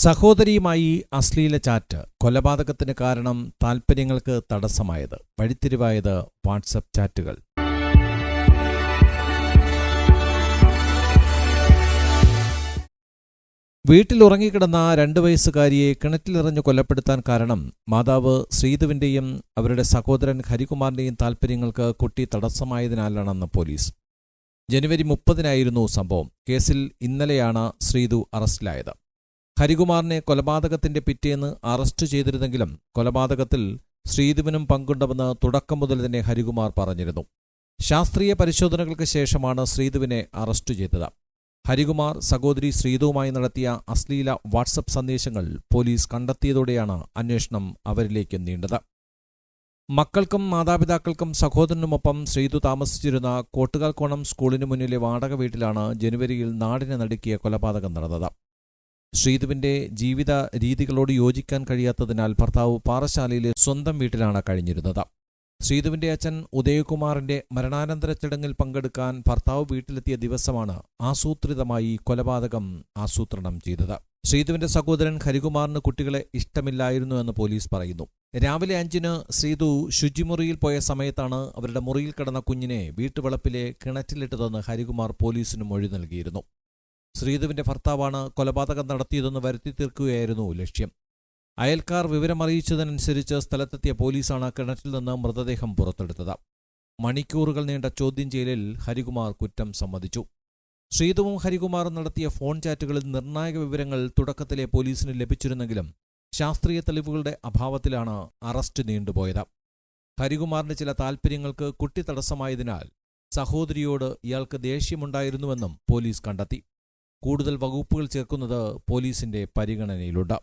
സഹോദരിയുമായി അശ്ലീല ചാറ്റ് കൊലപാതകത്തിന് കാരണം താൽപ്പര്യങ്ങൾക്ക് തടസ്സമായത്. വഴിത്തിരിവായത് വാട്സപ്പ് ചാറ്റുകൾ. വീട്ടിൽ ഉറങ്ങിക്കിടന്ന രണ്ടു വയസ്സുകാരിയെ കിണറ്റിലെറിഞ്ഞു കൊലപ്പെടുത്താൻ കാരണം മാതാവ് ശ്രീധുവിന്റെയും അവരുടെ സഹോദരൻ ഹരികുമാറിന്റെയും താൽപ്പര്യങ്ങൾക്ക് കുട്ടി തടസ്സമായതിനാലാണെന്ന് പോലീസ്. ജനുവരി മുപ്പതിനായിരുന്നു സംഭവം. കേസിൽ ഇന്നലെയാണ് ശ്രീധു അറസ്റ്റിലായത്. ഹരികുമാറിനെ കൊലപാതകത്തിന്റെ പിറ്റേന്ന് അറസ്റ്റ് ചെയ്തിരുന്നെങ്കിലും കൊലപാതകത്തിൽ ശ്രീധുവിനും പങ്കുണ്ടെന്ന് തുടക്കം മുതൽ തന്നെ ഹരികുമാർ പറഞ്ഞിരുന്നു. ശാസ്ത്രീയ പരിശോധനകൾക്ക് ശേഷമാണ് ശ്രീധുവിനെ അറസ്റ്റ് ചെയ്തത്. ഹരികുമാർ സഹോദരി ശ്രീധുവുമായി നടത്തിയ അശ്ലീല വാട്സപ്പ് സന്ദേശങ്ങൾ പോലീസ് കണ്ടെത്തിയതോടെയാണ് അന്വേഷണം അവരിലേക്ക് നീണ്ടത്. മക്കൾക്കും മാതാപിതാക്കൾക്കും സഹോദരനുമൊപ്പം ശ്രീതു താമസിച്ചിരുന്ന കോട്ടുകാൽക്കോണം സ്കൂളിനു മുന്നിലെ വാടക വീട്ടിലാണ് ജനുവരിയിൽ നാടിനെ നടുക്കിയ കൊലപാതകം നടന്നത്. ശ്രീധുവിന്റെ ജീവിത രീതികളോട് യോജിക്കാൻ കഴിയാത്തതിനാൽ ഭർത്താവ് പാറശാലയിലെ സ്വന്തം വീട്ടിലാണ് കഴിഞ്ഞിരുന്നത്. ശ്രീധുവിന്റെ അച്ഛൻ ഉദയകുമാറിന്റെ മരണാനന്തര ചടങ്ങിൽ പങ്കെടുക്കാൻ ഭർത്താവ് വീട്ടിലെത്തിയ ദിവസമാണ് ആസൂത്രിതമായി കൊലപാതകം ആസൂത്രണം ചെയ്തത്. ശ്രീധുവിന്റെ സഹോദരൻ ഹരികുമാറിന് കുട്ടികളെ ഇഷ്ടമില്ലായിരുന്നു എന്ന് പോലീസ് പറയുന്നു. രാവിലെ അഞ്ചിന് ശ്രീതു ശുചിമുറിയിൽ പോയ സമയത്താണ് അവരുടെ മുറിയിൽ കിടന്ന കുഞ്ഞിനെ വീട്ടുവളപ്പിലെ കിണറ്റിലിട്ടതെന്ന് ഹരികുമാർ പോലീസിന് മൊഴി നൽകിയിരുന്നു. ശ്രീധുവിന്റെ ഭർത്താവാണ് കൊലപാതകം നടത്തിയതെന്ന് വരുത്തി തീർക്കുകയായിരുന്നു ലക്ഷ്യം. അയൽക്കാർ വിവരമറിയിച്ചതിനനുസരിച്ച് സ്ഥലത്തെത്തിയ പോലീസാണ് കിണറ്റിൽ നിന്ന് മൃതദേഹം പുറത്തെടുത്തത്. മണിക്കൂറുകൾ നീണ്ട ചോദ്യം ചെയ്യലിൽ ഹരികുമാർ കുറ്റം സമ്മതിച്ചു. ശ്രീധുവും ഹരികുമാറും നടത്തിയ ഫോൺ ചാറ്റുകളിൽ നിർണായക വിവരങ്ങൾ തുടക്കത്തിലെ പോലീസിന് ലഭിച്ചിരുന്നെങ്കിലും ശാസ്ത്രീയ തെളിവുകളുടെ അഭാവത്തിലാണ് അറസ്റ്റ് നീണ്ടുപോയത്. ഹരികുമാറിന്റെ ചില താൽപ്പര്യങ്ങൾക്ക് കുട്ടി തടസ്സമായതിനാൽ സഹോദരിയോട് ഇയാൾക്ക് ദേഷ്യമുണ്ടായിരുന്നുവെന്നും പോലീസ് കണ്ടെത്തി. കൂടുതൽ വകുപ്പുകൾ ചേർക്കുന്നത് പോലീസിന്റെ പരിഗണനയിലുണ്ട്.